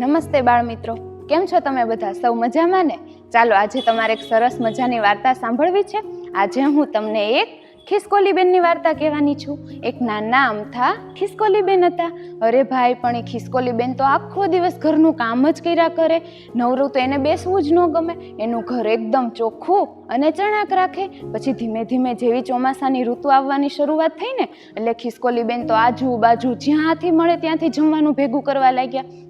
નમસ્તે બાળ મિત્રો કેમ છો તમે બધા? સૌ મજામાં ને? ચાલો, આજે તમારે એક સરસ મજાની વાર્તા સાંભળવી છે. આજે હું તમને એક ખિસકોલીબેનની વાર્તા કહેવાની છું. એક નાના અમથા ખિસકોલીબેન હતા. અરે ભાઈ, પણ એ ખિસકોલીબેન તો આખો દિવસ ઘરનું કામ જ કર્યા કરે. નવરું તો એને બેસવું જ ન ગમે. એનું ઘર એકદમ ચોખ્ખું અને ચણાક રાખે. પછી ધીમે ધીમે જેવી ચોમાસાની ઋતુ આવવાની શરૂઆત થઈ ને, એટલે ખિસકોલીબેન તો આજુબાજુ જ્યાંથી મળે ત્યાંથી જમવાનું ભેગું કરવા લાગ્યા.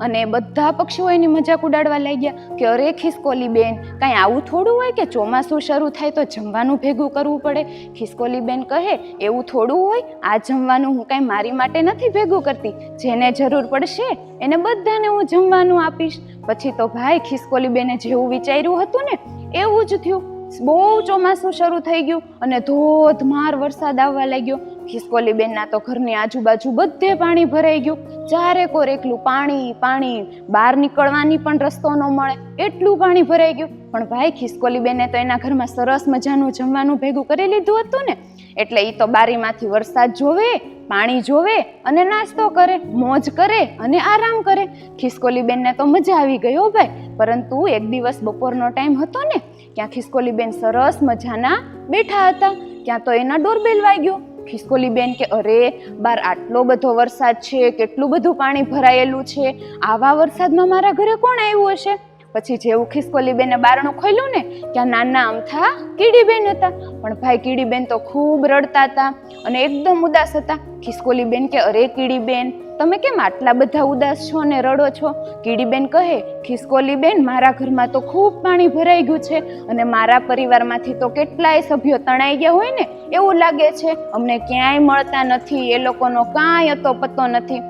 અને બધા પક્ષીઓ એની મજાક ઉડાડવા લાગ્યા કે અરે ખિસકોલી બેન કાંઈ આવું થોડું હોય કે ચોમાસું શરૂ થાય તો જમવાનું ભેગું કરવું પડે? ખિસકોલી બેન કહે, એવું થોડું હોય, આ જમવાનું હું કાંઈ મારી માટે નથી ભેગું કરતી. જેને જરૂર પડશે, એને બધાને હું જમવાનું આપીશ. પછી તો ભાઈ ખિસકોલી બેને જેવું વિચાર્યું હતું ને, એવું જ થયું. બહુ ચોમાસું શરૂ થઈ ગયું અને ધોધમાર વરસાદ આવવા લાગ્યો. ખિસકોલી બેનના તો ઘરની આજુબાજુ બધે પાણી ભરાઈ ગયું. ચારે કોર એકલું પાણી પાણી, બહાર નીકળવાની પણ રસ્તો ન મળે. એટલું પાણી ભરાઈ ગયું. પણ ભાઈ ખિસકોલી બેને તો એના ઘરમાં સરસ મજાનું જમવાનું ભેગું કરી લીધું હતું ને. એટલે એ તો બારીમાંથી વરસાદ જોવે, પાણી જોવે અને નાસ્તો કરે, મોજ કરે અને આરામ કરે. ખિસકોલી બેનને તો મજા આવી ગઈ હો ભાઈ. પરંતુ એક દિવસ બપોરનો ટાઈમ હતો ને, ત્યાં ખિસકોલી બેન સરસ મજાના બેઠા હતા. ત્યાં તો એના ડોરબેલ વાગ્યો. ખિસકોલી બેન કે અરે, બાર આટલો બધો વરસાદ છે, કેટલું બધું પાણી ભરાયેલું છે, આવા વરસાદમાં મારા ઘરે કોણ આવ્યું હશે? પછી જેવું ખિસકોલી બેને બારણું ખોલ્યું ને, ત્યાં નાના અમથા કીડીબેન હતા. પણ ભાઈ કીડીબેન તો ખૂબ રડતા હતા અને એકદમ ઉદાસ હતા. ખિસકોલીબેન કે, અરે કીડીબેન, તમે કેમ આટલા બધા ઉદાસ છો અને રડો છો? કીડીબેન કહે, ખિસકોલીબેન, મારા ઘરમાં તો ખૂબ પાણી ભરાઈ ગયું છે અને મારા પરિવારમાંથી તો કેટલાય સભ્યો તણાઈ ગયા હોય ને એવું લાગે છે. અમને ક્યાંય મળતા નથી, એ લોકોનો કાંઈ અતો પતો નથી.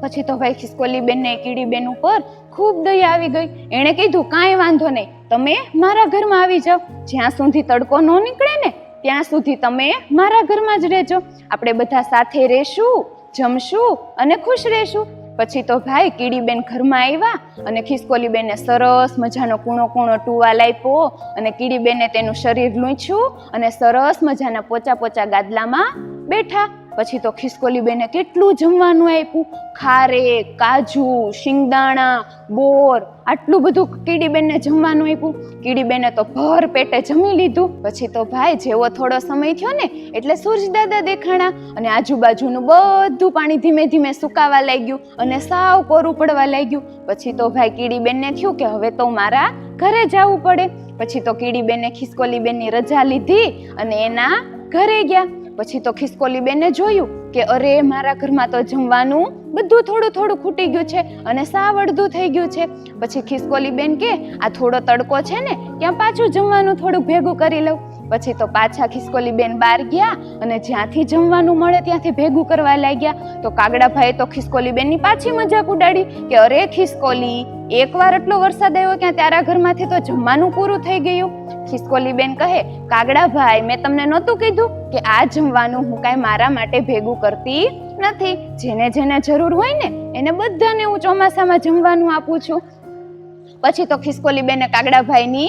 પછી તો ભાઈ ખિસકોલીબેનને કીડીબેન ઉપર ખૂબ દયા આવી ગઈ. એણે કીધું, કાંઈ વાંધો નહીં, તમે મારા ઘરમાં આવી જાઓ. જ્યાં સુધી તડકો ન નીકળે ત્યાં સુધી તમે મારા ઘરમાં જ રહેજો. આપણે બધા સાથે રહેશું, જમશું અને ખુશ રહેશું. પછી તો ભાઈ કીડીબેન ઘરમાં આવ્યા અને ખિસકોલી બેનને સરસ મજાનો કૂણો કૂણો ટુવાલ આપ્યો અને કીડીબેને તેનું શરીર લૂંછ્યું અને સરસ મજાના પોચા પોચા ગાદલામાં બેઠા. પછી તો ખિસકોલી બેને કેટલું જમવાનું આપ્યું? ખારે, કાજુ, શિંગદાણા, બોર, આટલું બધું કીડીબેનને જમવાનું આપ્યું. કીડીબેને તો ભર પેટે જમી લીધું. પછી તો ભાઈ, જેવો થોડો સમય થયો ને, એટલે સૂરજદાદા દેખાણા અને આજુબાજુનું બધું પાણી ધીમે ધીમે સુકાવા લાગ્યું અને સાવ કોરું પડવા લાગ્યું. પછી તો ભાઈ, કીડીબેનને થયું કે હવે તો મારા ઘરે જવું પડે. પછી તો કીડીબેને ખિસકોલીબેનની રજા લીધી અને એના ઘરે ગયા. પછી તો ખિસકોલી બેને જોયું કે અરે, મારા ઘરમાં તો જમવાનું બધું થોડું થોડું ખૂટી ગયું છે અને સાવ અડધું થઈ ગયું છે. પછી ખિસકોલી બેન કે, આ થોડો તડકો છે ને, ત્યાં પાછું જમવાનું થોડુંક ભેગું કરી લઉં. પછી તો પાછા ખિસકોલીબેન બહાર ગયા અને જ્યાંથી જમવાનું મળે ત્યાંથી ભેગું કરવા લાગ્યા. તો કાગડાભાઈએ તો ખિસકોલીબેનની પાછી મજાક ઉડાડી કે અરે ખિસકોલી, એકવાર એટલો વરસાદ આવ્યો ક્યાં તારા ઘરમાંથી તો જમવાનું પૂરું થઈ ગયું? ખિસકોલી બેન કહે, કાગડાભાઈ, મેં તમને નહોતું કીધું કે આ જમવાનું હું કાંઈ મારા માટે ભેગું કરતી નથી. જેને જેને જરૂર હોય ને, એને બધાને હું ચોમાસામાં જમવાનું આપું છું. પછી તો ખિસકોલીબેને કાગડાભાઈની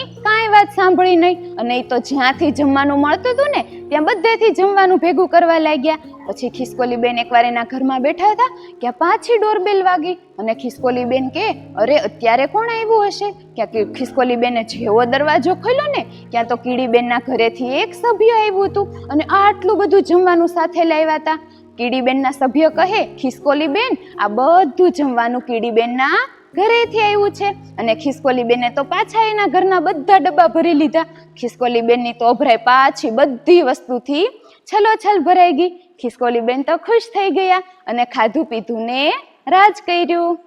વાત સાંભળી નહીં. અને એ તો જ્યાંથી જમવાનું મળતું હતું ને, ત્યાં બધેથી જમવાનું ભેગું કરવા લાગ્યા. પછી ખિસકોલી બેન એકવાર એના ઘરમાં બેઠા હતા કે પાછી ડોરબેલ વાગી. અને ખિસકોલી બેન કે, અરે, અત્યારે કોણ આવ્યું હશે? ક્યાં ખિસકોલી બેને જેવો દરવાજો ખોલ્યો ને, ત્યાં તો કીડીબેનના ઘરેથી એક સભ્ય આવ્યું હતું. અને આટલું બધું જમવાનું સાથે લાવ્યા હતા. કીડીબેનના સભ્ય કહે ખિસકોલી બેન આ બધું જમવાનું કીડીબેનના ઘરેથી આવ્યું છે. અને ખિસકોલી બેને તો પાછા એના ઘરના બધા ડબ્બા ભરી લીધા. ખિસકોલી બેનની તો અભરાય પાછી બધી વસ્તુથી છલોછલ ભરાઈ ગઈ. ખિસકોલી બેન તો ખુશ થઈ ગયા અને ખાધું પીધું ને રાજ કર્યું.